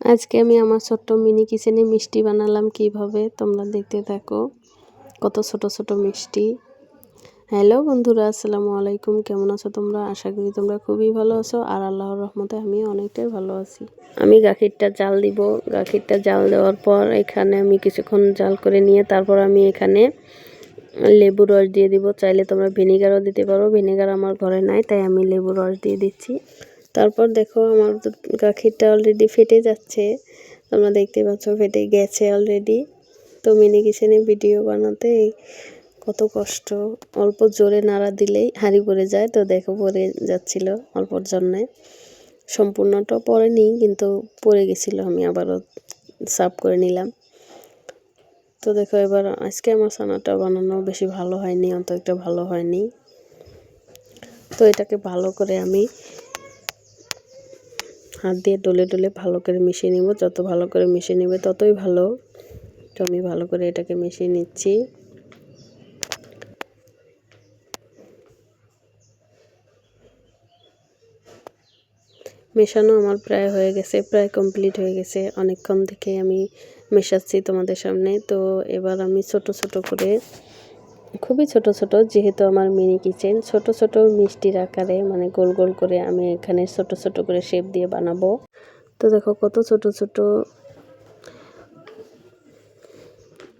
আজকে আমি আমার ছোট্ট মিনি কিচেনে মিষ্টি বানালাম কীভাবে, তোমরা দেখতে থাকো। কত ছোট ছোট মিষ্টি। হ্যালো বন্ধুরা, আসসালামু আলাইকুম। কেমন আছো তোমরা? আশা করি তোমরা খুবই ভালো আছো। আর আল্লাহর রহমতে আমি অনেকটাই ভালো আছি। আমি গাখিরটা জাল দিব। গাখিরটা জাল দেওয়ার পর এখানে আমি কিছুক্ষণ জাল করে নিয়ে তারপর আমি এখানে লেবু রস দিয়ে দিব। চাইলে তোমরা ভিনেগারও দিতে পারো। ভিনেগার আমার ঘরে নাই, তাই আমি লেবু রস দিয়ে দিচ্ছি। তারপর দেখো আমার গাখিরটা অলরেডি ফেটে যাচ্ছে। তোমরা দেখতে পাচ্ছ ফেটে গেছে অলরেডি তো মিনি কিচেনে ভিডিও বানাতে কত কষ্ট। অল্প জোরে নাড়া দিলেই হাঁড়ি পড়ে যায়। তো দেখো পড়ে যাচ্ছিল অল্পর জন্যে। সম্পূর্ণটা পড়েনি, কিন্তু পড়ে গেছিল। আমি আবারও সাফ করে নিলাম। তো দেখো এবার আজকে আমার ছানাটা বানানো বেশি ভালো হয়নি অত একটা ভালো হয়নি। তো এটাকে ভালো করে আমি হাত দিয়ে ডলে ডলে ভালো করে মিশিয়ে নিব। যত ভালো করে মিশিয়ে নেবে ততই ভালো। তো আমি ভালো করে এটাকে মিশিয়ে নিচ্ছি। মেশানো আমার প্রায় হয়ে গেছে, প্রায় কমপ্লিট হয়ে গেছে। অনেকক্ষণ থেকে আমি মেশাচ্ছি তোমাদের সামনে। তো এবার আমি ছোট ছোট করে খুবই ছোট ছোট, যেহেতু আমার মিনি কিচেন ছোট ছোট মিষ্টির আকারে মানে গোল গোল করে আমি এখানে ছোট ছোট করে শেপ দিয়ে বানাবো। তো দেখো কত ছোট ছোট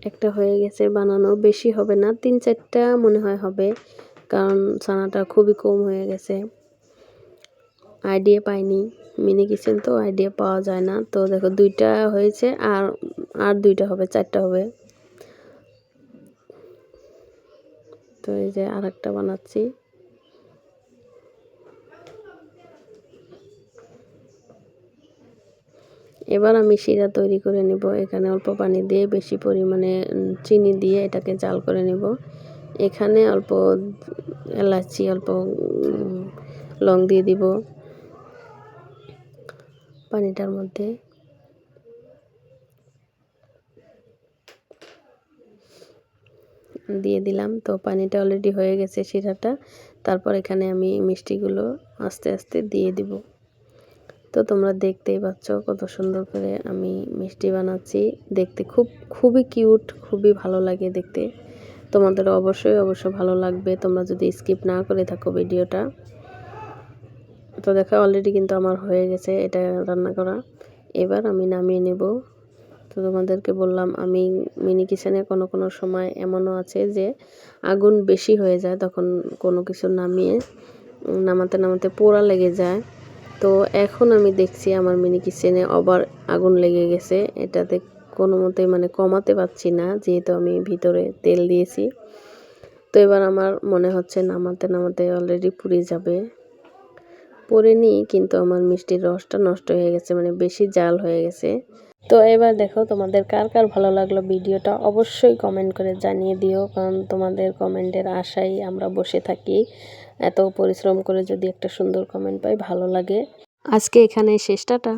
একটা হয়ে গেছে বানানো। বেশি হবে না, তিন চারটা মনে হয় হবে, কারণ ছানাটা খুবই কম হয়ে গেছে। আইডিয়া পাইনি। মিনি কিচেন তো আইডিয়া পাওয়া যায় না। তো দেখো দুইটা হয়েছে আর আর দুইটা হবে, চারটা হবে। তো এই যে আর একটা বানাচ্ছি। এবার আমি শিরা তৈরি করে নেব। এখানে অল্প পানি দিয়ে বেশি পরিমাণে চিনি দিয়ে এটাকে জাল করে নেব। এখানে অল্প এলাচি, অল্প লং দিয়ে দিব পানিটার মধ্যে। দিয়ে দিলাম। তো পানিটা অলরেডি হয়ে গেছে শিরাটা। তারপর এখানে আমি মিষ্টিগুলো আস্তে আস্তে দিয়ে দিব। তো তোমরা দেখতেই পাচ্ছ কত সুন্দর করে আমি মিষ্টি বানাচ্ছি। দেখতে খুব, খুবই কিউট খুবই ভালো লাগে দেখতে। তোমাদের অবশ্যই অবশ্য ভালো লাগবে। তোমরা যদি স্কিপ না করে থাকো ভিডিওটা। তো দেখো অলরেডি কিন্তু আমার হয়ে গেছে এটা রান্না করা। এবার আমি নামিয়ে নেব। তো তোমাদেরকে বললাম, আমি মিনি কিচেনে কোনো কোনো সময় এমনও আছে যে আগুন বেশি হয়ে যায়, তখন কোনো কিছু নামিয়ে নামাতে নামাতে পোড়া লেগে যায়। তো এখন আমি দেখছি আমার মিনি কিচেনে আবার আগুন লেগে গেছে। এটাতে কোনো মতে মানে কমাতে পারছি না, যেহেতু আমি ভিতরে তেল দিয়েছি। তো এবার আমার মনে হচ্ছে নামাতে নামাতে অলরেডি পুড়ে যাবে। পরে নিই কিন্তু আমার মিষ্টির রসটা নষ্ট হয়ে গেছে মানে বেশি জাল হয়ে গেছে। তো এবার দেখো তোমাদের কার কার ভালো লাগল ভিডিওটা অবশ্যই কমেন্ট করে জানিয়ে দিও, কারণ তোমাদের কমেন্টের আশাই আমরা বসে থাকি। এত পরিশ্রম করে যদি একটা সুন্দর কমেন্ট পাই, ভালো লাগে। আজকে এখানে শেষটাটা